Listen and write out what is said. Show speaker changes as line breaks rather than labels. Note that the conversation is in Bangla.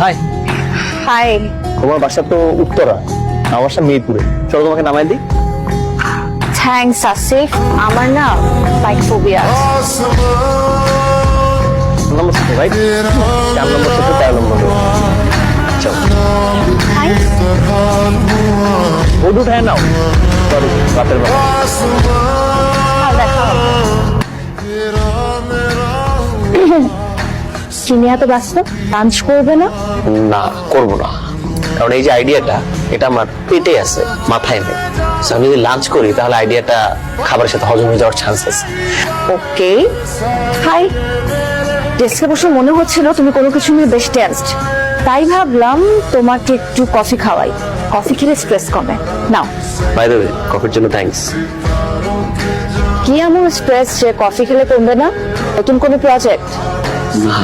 হাই।
হাই।
তোমার বাসা তো উত্তরা আমার বাসা মিরপুরে। চলো তোমাকে নামাই দিই।
থ্যাঙ্কস আসিফ আমার না বাইক ফোবিয়া
নম্বর সাথে রাইট চার নম্বর সাথে তেরো নম্বর চলো।
হাই
ও উঠায় নাও। সরি রাতের বেলা।
চিনি এত ব্যস্ত লাঞ্চ করবে না?
না করব না। কারণ এই যে আইডিয়াটা এটা আমার পেটে আছে মাথায় নেই। আমি যদি লাঞ্চ করি তাহলে আইডিয়াটা খাবারের সাথে হজম হয়ে যাওয়ার চান্স আছে।
ওকে। হাই ডেস্কে বসে মনে হচ্ছিল তুমি কোনো কিছু নিয়ে বেশ টেন্সড তাই ভাবলাম তোমাকে একটু কফি খাওয়াই। কফি খেলে স্ট্রেস কমে। নাও
বাই দ্য ওয়ে কফির জন্য থ্যাঙ্কস
কি এমন স্ট্রেস যে কফি খেলে কমবে না? নতুন কোনো প্রজেক্ট
না।